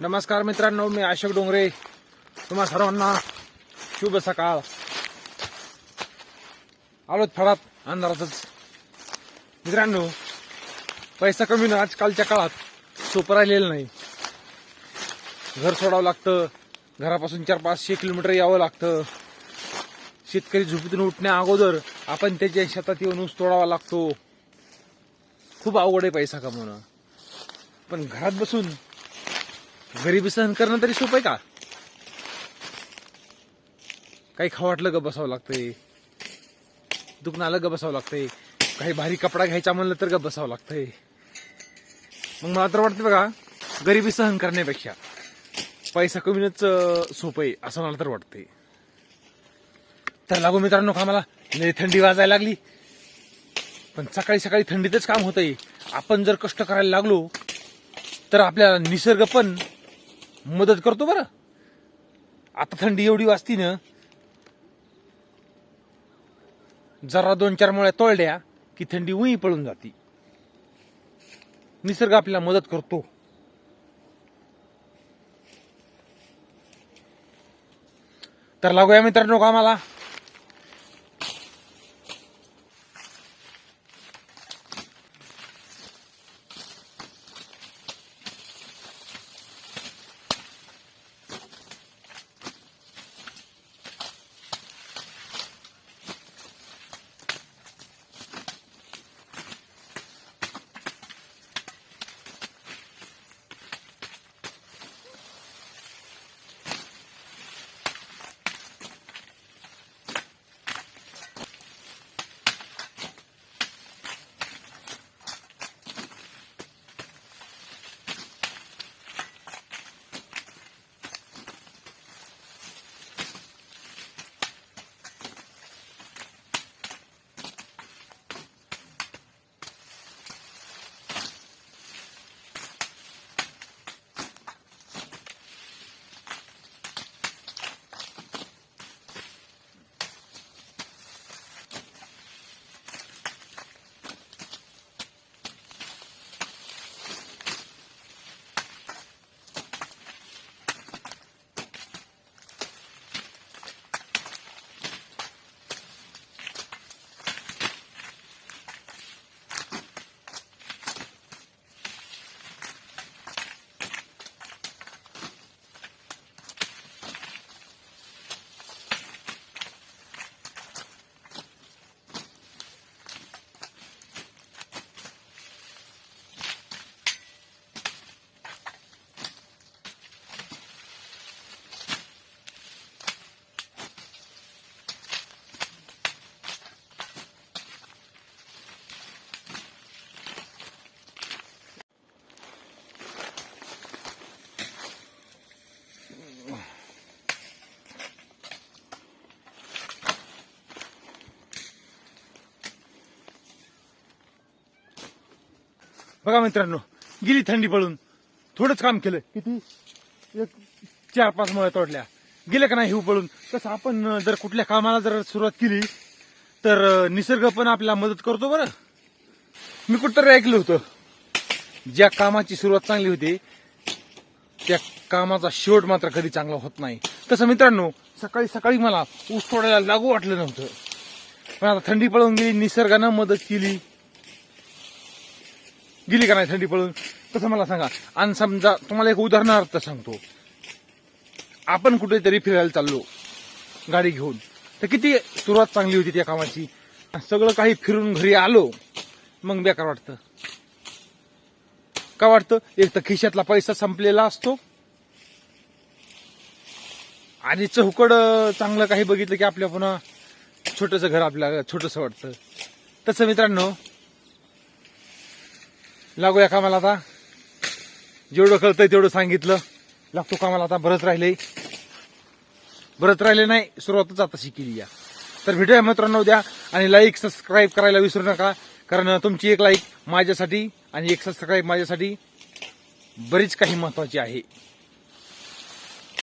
नमस्कार मित्रांनो मी अशोक डोंगरे. तुम्हा सर्वांना शुभ सकाळ. आलोत फळात अंधारातच. मित्रांनो पैसा कमी ना आजकालच्या काळात सोपं राहिलेलं नाही. घर सोडावं लागतं घरापासून चार पाचशे किलोमीटर यावं लागतं. शेतकरी झोपेतून उठण्या अगोदर आपण त्याच्या शेतात येऊन ऊस तोडावा लागतो. खूप अवघड आहे पैसा कमवणं. पण घरात बसून गरिबी सहन करणं तरी सोपं आहे का? काही खाऊ वाटलं ग बसावं लागतंय. दुखणं आलं ग बसावं लागतंय. काही भारी कपडा घ्यायचा म्हणलं तर ग बसावं लागतंय. मग मला तर वाटतं बघा गरिबी सहन करण्यापेक्षा पैसा कमीच सोपं आहे असं मला तर वाटतंय. तर लागू मित्रांनो कामाला लय थंडी वाजायला लागली. पण सकाळी सकाळी थंडीतच काम होतंय. आपण जर कष्ट करायला लागलो तर आपल्याला निसर्ग पण मदत करतो बरं. आता थंडी एवढी वाजती ना जरा दोन चार मुळ्या तोळल्या की थंडी उई पळून जाती. निसर्ग आपल्याला मदत करतो. तर लागूया मित्रांनो कामाला बघा मित्रांनो गेली थंडी पळून. थोडंच काम केलं. किती? एक चार पाच मुळ्या तोडल्या. गेलं का नाही हिव पळून तसं आपण जर कुठल्या कामाला जर सुरुवात केली तर निसर्ग पण आपल्याला मदत करतो बरं. मी कुठतरी ऐकलं होतं ज्या कामाची सुरुवात चांगली होती त्या कामाचा शेवट मात्र कधी चांगला होत नाही. तसं मित्रांनो सकाळी सकाळी मला ऊस तोडायला लागू वाटलं नव्हतं. पण आता थंडी पळून गेली निसर्गानं मदत केली. गेली का नाही थंडी पळून? तसं मला सांगा. आणि समजा तुम्हाला एक उदाहरणार्थ सांगतो. आपण कुठेतरी फिरायला चाललो गाडी घेऊन. तर किती सुरुवात चांगली होती त्या कामाची? सगळं काही फिरून घरी आलो मग बेकार वाटतं. का वाटतं? एक तर खिशातला पैसा संपलेला असतो. आणि चौकड चांगलं काही बघितलं की आपल्या पुन्हा छोटंसं घर आपल्याला छोटंसं वाटतं. तसं मित्रांनो लागूया कामाला आता. जेवढं कळतंय तेवढं सांगितलं. लागतो कामाला आता बरंच राहिले बरंच राहिले नाही सुरुवातच आता शिकली या. तर भेटूया मित्रांनो द्या आणि लाईक सबस्क्राईब करायला विसरू नका. कारण तुमची एक लाईक माझ्यासाठी आणि एक सबस्क्राईब माझ्यासाठी बरीच काही महत्वाची आहे.